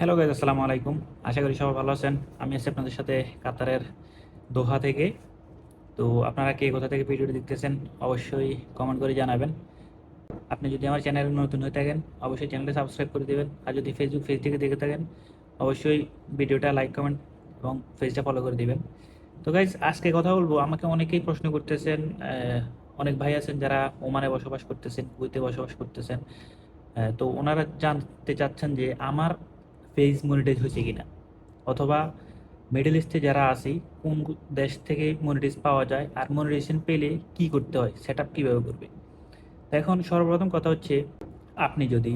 Hello guys আসসালামু আলাইকুম। আশা করি সবাই ভালো আছেন। আমি আছি আপনাদের সাথে কাতারের দোহা থেকে। তো আপনারা কে কোথা থেকে ভিডিওটি দেখতেছেন, অবশ্যই কমেন্ট করে জানাবেন। আপনি যদি আমার চ্যানেলে নতুন হয়ে থাকেন, অবশ্যই চ্যানেলটি সাবস্ক্রাইব করে দেবেন। আর যদি ফেসবুক পেজ থেকে দেখে থাকেন, অবশ্যই ভিডিওটা লাইক কমেন্ট এবং পেজটা ফলো করে দিবেন। তো গাইজ আজকে কথা বলব। আমাকে অনেকেই প্রশ্ন করতেছেন অনেক ভাই আছেন যারা ওমানে বসবাস করতেছেন, কুয়েতে বসবাস করতেছেন। তো ওনারা জানতে চাচ্ছেন যে আমার পেজ মনিটাইজ হয়েছে কিনা? অথবা মিডল ইস্টে যারা আছি, কোন দেশ থেকে মনিটাইজ পাওয়া যায় আর মনিটাইজেশন পেলে কি করতে হয়? সেট আপ কীভাবে করবে? এখন সর্বপ্রথম কথা হচ্ছে, আপনি যদি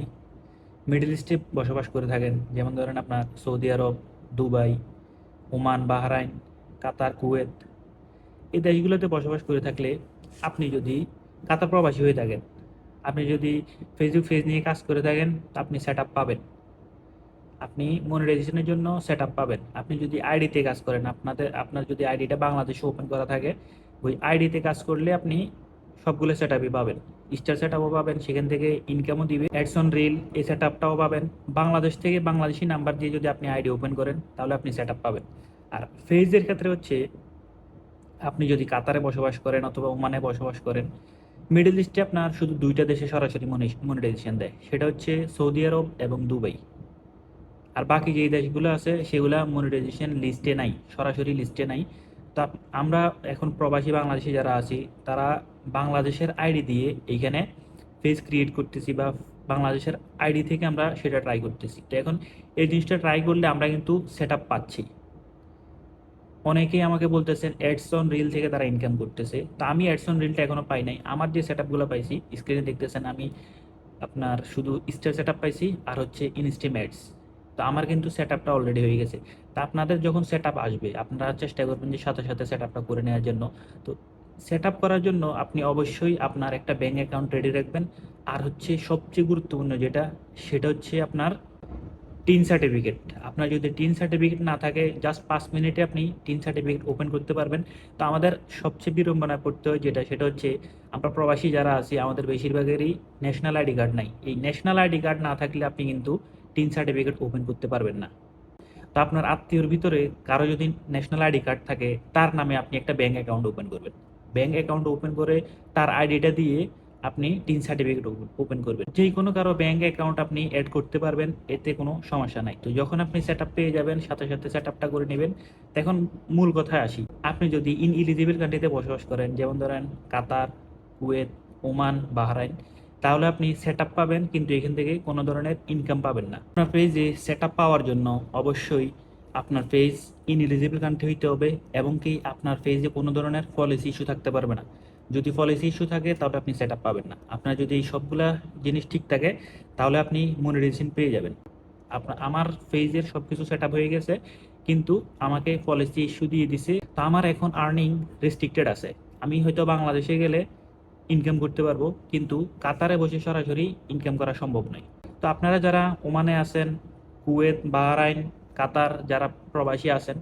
মিডল ইস্টে বসবাস করে থাকেন, যেমন ধরেন আপনার সৌদি আরব Dubai Oman Bahrain Qatar Kuwait এই দেশগুলোতে বসবাস করে থাকলে আপনি যদি কাতার প্রবাসী হয়ে থাকেন, আপনি যদি ফেসবুক পেজ নিয়ে কাজ করে থাকেন, আপনি সেট আপ পাবেন। আপনি মনিটাইজেশনের জন্য সেট পাবেন। আপনি যদি আইডিতে কাজ করেন, আপনাদের, আপনার যদি আইডিটা বাংলাদেশে ওপেন করা থাকে, ওই আইডিতে কাজ করলে আপনি সবগুলো সেট পাবেন। স্টার সেট পাবেন, সেখান থেকে ইনকামও দিবে অ্যাডস অন রিল এই সেট আপটাও পাবেন। বাংলাদেশ থেকে বাংলাদেশি নাম্বার দিয়ে যদি আপনি আইডি ওপেন করেন, তাহলে আপনি সেট পাবেন। আর ফেজের ক্ষেত্রে হচ্ছে, আপনি যদি কাতারে বসবাস করেন অথবা ওমানে বসবাস করেন মিডল ইস্টে আপনার শুধু দুইটা দেশে সরাসরি মনিটাইজেশন দেয়। সেটা হচ্ছে সৌদি আরব এবং দুবাই। আর বাকি যেই দেশগুলো আছে, সেগুলা মনিটাইজেশন লিস্টে নাই, সরাসরি লিস্টে নাই। তা আমরা এখন প্রবাসী বাংলাদেশি যারা আছি, তারা বাংলাদেশের আইডি দিয়ে এইখানে পেজ ক্রিয়েট করতেছি বা বাংলাদেশের আইডি থেকে আমরা সেটা ট্রাই করতেছি। তো এখন এই জিনিসটা ট্রাই করলে আমরা কিন্তু সেট আপ পাচ্ছি। অনেকেই আমাকে বলতেছেন অ্যাডসন রিল থেকে তারা ইনকাম করতেছে। তা আমি অ্যাডসন রিলটা এখনও পাই নাই। আমার যে সেট আপগুলো পাইছি স্ক্রিনে দেখতেছেন আমি আপনার শুধু স্টার সেট পাইছি আর হচ্ছে ইনস্টিম অ্যাডস তো আমার কিন্তু সেট আপটা অলরেডি হয়ে গেছে। তা আপনাদের যখন সেট আপ আসবে, আপনারা চেষ্টা করবেন যে সাথে সাথে সেট আপটা করে নেওয়ার জন্য। তো সেট আপ করার জন্য আপনি অবশ্যই আপনার একটা ব্যাঙ্ক অ্যাকাউন্ট রেডি রাখবেন। আর হচ্ছে সবচেয়ে গুরুত্বপূর্ণ যেটা, সেটা হচ্ছে আপনার টিন সার্টিফিকেট আপনার যদি টিন সার্টিফিকেট না থাকে জাস্ট পাঁচ মিনিটে আপনি টিন সার্টিফিকেট ওপেন করতে পারবেন। তো আমাদের সবচেয়ে বিড়ম্বনায় পড়তে হয় যেটা, সেটা হচ্ছে আমরা প্রবাসী যারা আছি, আমাদের বেশিরভাগেরই ন্যাশনাল আইডি কার্ড নাই। এই ন্যাশনাল আইডি কার্ড না থাকলে আপনি কিন্তু টিন সার্টিফিকেট ওপেন করতে পারবেন না। তো আপনার আত্মীয়র ভিতরে কারও যদি ন্যাশনাল আইডি কার্ড থাকে, তার নামে আপনি একটা ব্যাঙ্ক অ্যাকাউন্ট ওপেন করবেন। ব্যাঙ্ক অ্যাকাউন্ট ওপেন করে তার আইডিটা দিয়ে আপনি টিন সার্টিফিকেট ওপেন করবেন। যে কোনো কারও ব্যাঙ্ক অ্যাকাউন্ট আপনি অ্যাড করতে পারবেন, এতে কোনো সমস্যা নাই। তো যখন আপনি সেট পেয়ে যাবেন, সাথে সাথে সেট আপটা করে নেবেন। এখন মূল কথায় আসি, আপনি যদি ইন ইলিজিবল কান্ট্রিতে বসবাস করেন, যেমন ধরেন কাতার, কুয়েত, ওমান, বাহরাইন তাহলে আপনি সেট পাবেন, কিন্তু এখান থেকে কোনো ধরনের ইনকাম পাবেন না। আপনার পেজে সেট পাওয়ার জন্য অবশ্যই আপনার পেজ ইন এলিজিবল কান্ট্রি হইতে হবে এবং কি আপনার পেজে কোনো ধরনের পলিসি ইস্যু থাকতে পারবে না। যদি পলিসি ইস্যু থাকে, তাহলে আপনি সেট পাবেন না। আপনার যদি এই সবগুলা জিনিস ঠিক থাকে, তাহলে আপনি মনিটাইজেশন পেয়ে যাবেন। আপনার, আমার পেজের সব কিছু সেট হয়ে গেছে, কিন্তু আমাকে পলিসি ইস্যু দিয়ে দিছে। তা আমার এখন আর্নিং রেস্ট্রিক্টেড আছে। আমি হয়তো বাংলাদেশে গেলে ইনকাম করতে পারব, কিন্তু কাতারে বসে সরাসরি ইনকাম করা সম্ভব নয়। তো আপনারা যারা ওমানে আছেন, কুয়েত, বাহরাইন, কাতার যারা প্রবাসী আছেন,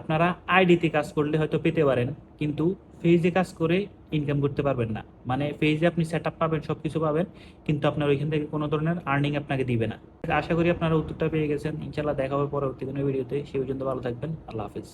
আপনারা আইডিতে কাজ করলে হয়তো পেতে পারেন, কিন্তু ফেজে কাজ করে ইনকাম করতে পারবেন না। মানে ফেজে আপনি সেট আপ পাবেন সব কিছু পাবেন, কিন্তু আপনার ওইখান থেকে কোনো ধরনের আর্নিং আপনাকে দিবে না। আশা করি আপনারা উত্তরটা পেয়ে গেছেন। ইনশাল্লাহ দেখা হবে পরবর্তী কোনো ভিডিওতে। সেই পর্যন্ত ভালো থাকবেন। আল্লাহ হাফিজ।